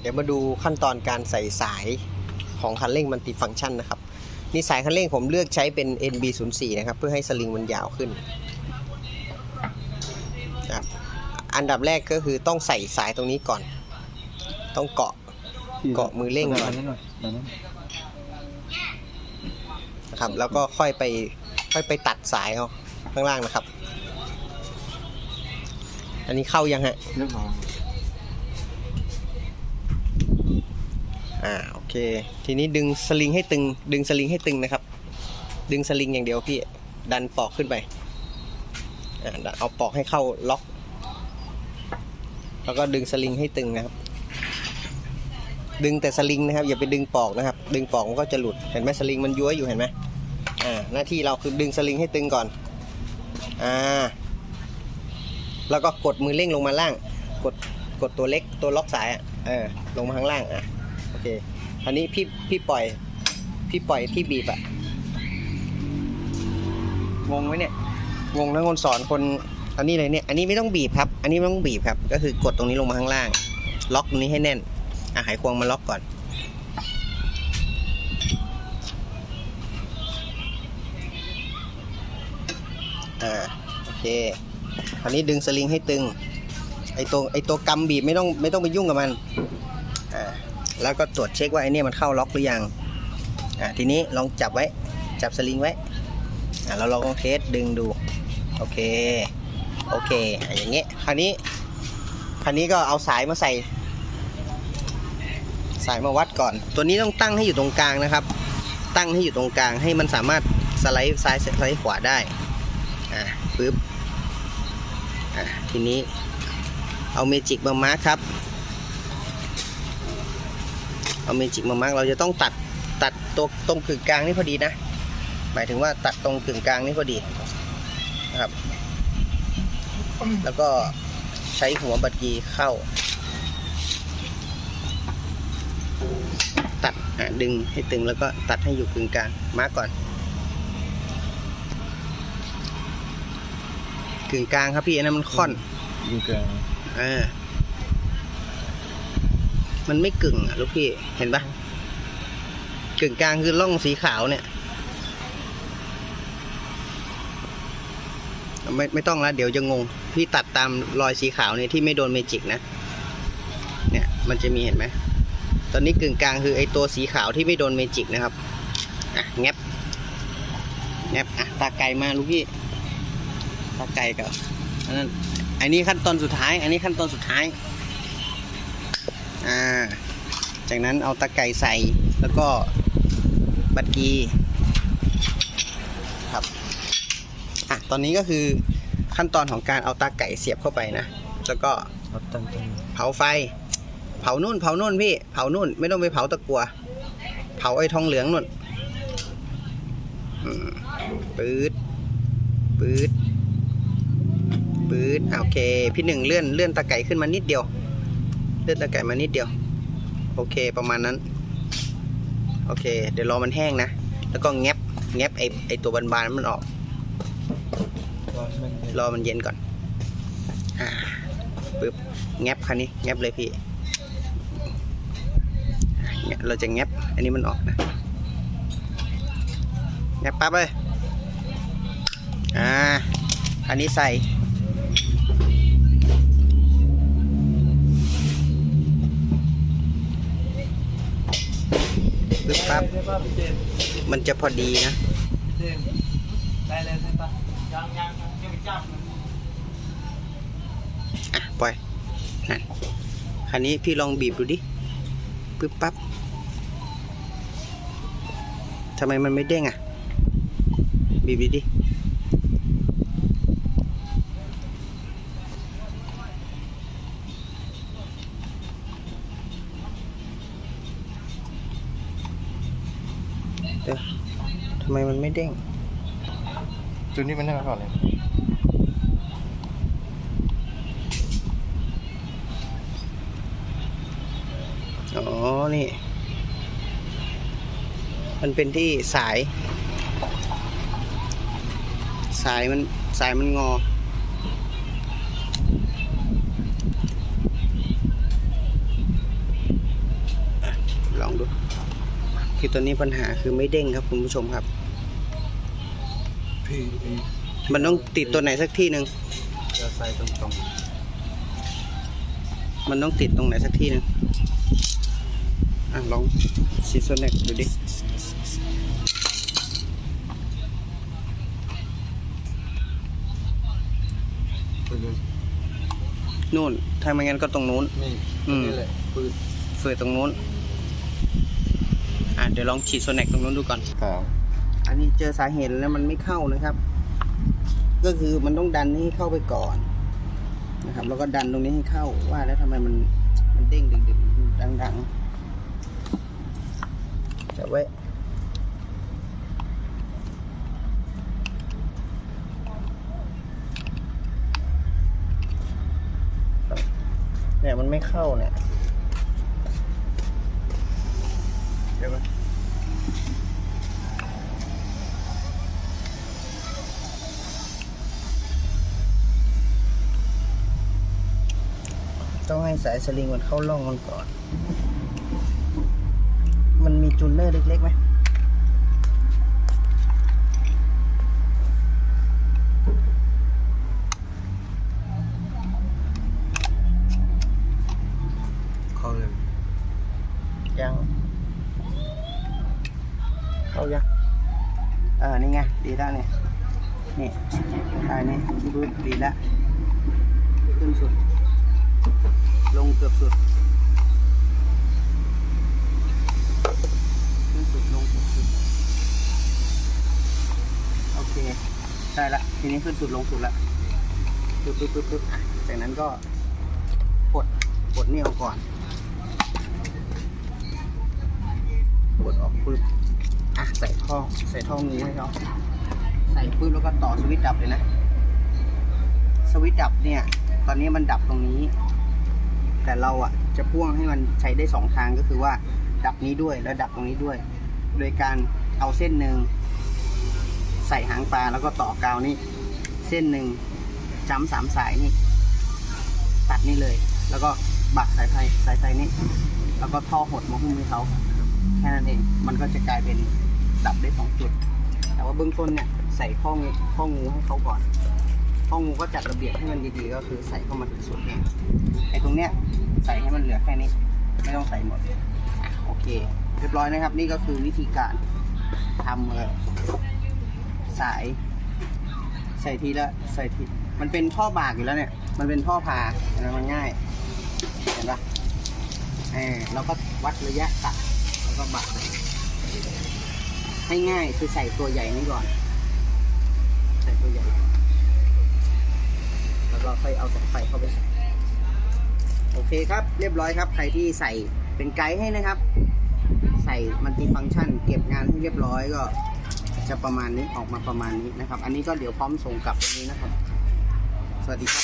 เดี๋ยวมาดูขั้นตอนการใส่สายของคันเร่งมัลติฟังก์ชันนะครับนี่สายคันเร่งผมเลือกใช้เป็น NB04 นะครับ เพื่อให้สลิงมันยาวขึ้นอันดับแรกก็คือต้องใส่สายตรงนี้ก่อน ต้องเกาะเกาะมือเร่งก่อนนะครับ แล้วก็ค่อยไปค่อยไปตัดสายเอาข้างล่างนะครับ อันนี้เข้ายังฮะเรียบร้อย อ่าโอเค ทีนี้ดึงสลิงให้ตึง ดึงสลิงให้ตึงนะครับ ดึงสลิงอย่างเดียวพี่ดันปอกขึ้นไปอ่าเอาปอกให้เข้าล็อก แล้วก็ดึงสลิงให้ตึงนะครับ ดึงแต่สลิงนะครับ อย่าไปดึงปอกนะครับ ดึงปอกมันก็จะหลุดเห็นไหมสลิงมันย้วยอยู่เห็นไหมอ่าหน้าที่เราคือดึงสลิงให้ตึงก่อนอ่าแล้วก็กดมือเร่งลงมาล่าง กดกดตัวเล็กตัวล็อกสายอะเออลงมาข้างล่างอะ เคอันนี้พี่พี่ปล่อย พี่ปล่อยพี่บีบอะงงไหมเนี่ยงงนะคนสอนคนอันนี้เลยเนี่ยอันนี้ไม่ต้องบีบครับ อันนี้ไม่ต้องบีบครับ ก็คือกดตรงนี้ลงมาข้างล่าง ล็อกตรงนี้ให้แน่นอะไขควงมาล็อกก่อน อ่าโอเคอันนี้ดึงสลิงให้ตึงไอตัวไอตัวกำบีบไม่ต้องไม่ต้องไปยุ่งกับมัน แล้วก็ตรวจเช็คว่าไอเนี่ยมันเข้าล็อกหรือยังอ่าทีนี้ลองจับไว้จับสลิงไว้อ่าเราลองเทสดึงดูโอเคโอเคอะอย่างเงี้ยคราวนี้คราวนี้ก็เอาสายมาใส่ สายมาวัดก่อน ตัวนี้ต้องตั้งให้อยู่ตรงกลางนะครับ ตั้งให้อยู่ตรงกลางให้มันสามารถสไลด์ซ้ายสไลด์ขวาได้อ่าปึ๊บอ่าทีนี้เอาเมจิกมามาร์คครับ เอาเมจิกมามาร์กเราจะต้องตัดตัดตัวตรงกึ่งกลางนี่พอดีนะ หมายถึงว่าตัดตรงกึ่งกลางนี่พอดีนะครับ แล้วก็ใช้หัวบัตรกีเข้า ตัดอะดึงให้ตึงแล้วก็ตัดให้อยู่กึ่งกลางมาร์กก่อนกึ่งกลางครับพี่อันนั้นมันค่อนยิงเกินเออ มันไม่กึ่งอะลูกพี่เห็นปะกึ่งกลางคือร่องสีขาวเนี่ย ไม่ไม่ต้องแล้วเดี๋ยวจะงง พี่ตัดตามรอยสีขาวเนี่ยที่ไม่โดนเมจิกนะ เนี่ยมันจะมีเห็นไหมตอนนี้กึ่งกลางคือไอตัวสีขาวที่ไม่โดนเมจิกนะครับอะแงบแงบอะตาไก่มาลูกพี่ตาไก่กับอันนั้นอันนี้ขั้นตอนสุดท้าย อันนี้ขั้นตอนสุดท้าย อ่า จากนั้นเอาตะไก่ใส่แล้วก็บัตรกีครับอะตอนนี้ก็คือขั้นตอนของการเอาตาไก่เสียบเข้าไปนะ แล้วก็เผาไฟ เผานู่น เผานู่นพี่ เผานู่น ไม่ต้องไปเผาตะกัว เผาไอ้ทองเหลืองนู่นปื๊ดปื๊ดปื๊ดโอเค พี่หนึ่งเลื่อนเลื่อนตะไก่ขึ้นมานิดเดียว เลือนตะไก่มานิดเดียว โอเคประมาณนั้น โอเค เดี๋ยวรอมันแห้งนะ แล้วก็แงบแงบไอไอตัวบานๆมันออก รอมันเย็นก่อนอ่าปึ๊บแงบคันนี้แงบเลยพี่เนี่ยเราจะแงบอันนี้มันออกนะแงบปั๊บเลยอ่าอันนี้ใส่ ปึ๊บปั๊บมันจะพอดีนะได้เลยใช่ปะยังยังยังไม่จับเลยอะปล่อยนั่นคันนี้พี่ลองบีบดูดิปึ๊บปั๊บทำไมมันไม่เด้งอะ บีบดิดิ เดี๋ยวทำไมมันไม่เด้งตัวนี้มันนั่งก่อนเลย อ๋อ นี่ มันเป็นที่สาย สายมันสายมันงออลองดู คือตัวนี้ปัญหาคือไม่เด้งครับคุณผู้ชมครับ พี่พี่มันต้องติดตัวไหนสักที่หนึ่งจะใส่ตรงตรงมันต้องติดตรงไหนสักที่หนึ่งอะลองซีโซเน็กดูดิๆตัวนี้นู่นถ้าไม่งั้นก็ตรงนู้นนี่อืมนี่แหละปืนเฟืดตรงนู้นอะ เดี๋ยวลองฉีดโซเน็กตรงนู้นดูก่อน ครับอันนี้เจอสาเหตุแล้วมันไม่เข้านะครับ ก็คือมันต้องดันให้เข้าไปก่อนนะครับ แล้วก็ดันตรงนี้ให้เข้าว่าแล้วทำไมมันมันเด้งดึงดึงดังดังๆจะไว้เนี่ยมันไม่เข้าเนี่ยเดี๋ยวก่อน ต้องให้ สายสลิงมันเข้าร่องมันก่อน มันมีจูนเนอร์เล็กๆไหมเข้าเลยยัง เข้ายังเออ นี่ไง ดีแล้วเนี่ย นี่ทายนี่ปึ๊บดีแล้วขึ้นสุด ลงเกือบสุดขึ้นสุดลงเกือบสุด โอเค ได้ละ ทีนี้ขึ้นสุดลงสุดละปึ๊บปึ๊บปึ๊บปึ๊บอะจากนั้นก็กดกดนี่ออกก่อนกดออกปึ๊บอะใส่ท่อใส่ท่องูให้เขาใส่ปึ๊บแล้วก็ต่อสวิตช์ดับเลยนะ สวิตช์ดับเนี่ย ตอนนี้มันดับตรงนี้ แต่เราอะจะพ่วงให้มันใช้ได้สองทางก็คือว่า ดับนี้ด้วยแล้วดับตรงนี้ด้วย โดยการเอาเส้นหนึ่งใส่หางปลาแล้วก็ต่อกาวนี่เส้นหนึ่งจ้ำสามสายนี่ ตัดนี่เลย แล้วก็บักสายไฟสายไฟนี่แล้วก็ท่อหดมาหุ้มให้เขาแค่นั้นเองมันก็จะกลายเป็นดับได้สองจุด แต่ว่าเบื้องต้นเนี่ยใส่ข้องูข้องูให้เขาก่อน้องูก็จัดระเบียบให้มันดีๆ ก็คือใส่เข้ามาถึงสุดเนี่ยไอ้ตรงเนี้ยใส่ให้มันเหลือแค่นี้ ไม่ต้องใส่หมดโอเค เรียบร้อยนะครับ นี่ก็คือวิธีการทำเออสายใส่ทีละใส่ทีมันเป็นท่อบากอยู่แล้วเนี่ย มันเป็นท่อพาเห็นไหมมันง่ายเห็นปะเออเราก็วัดระยะตัดแล้วก็บากให้ง่ายคือใส่ตัวใหญ่นี้ก่อน ใส่ตัวใหญ่ แล้วก็ค่อยเอาสายไฟเข้าไปใส่โอเคครับ เรียบร้อยครับ ใครที่ใส่เป็นไกด์ให้นะครับ ใส่มันติฟังก์ชัน เก็บงานให้เรียบร้อยก็ จะประมาณนี้ออกมาประมาณนี้นะครับ อันนี้ก็เดี๋ยวพร้อมส่งกลับตรงนี้นะครับ สวัสดีครับ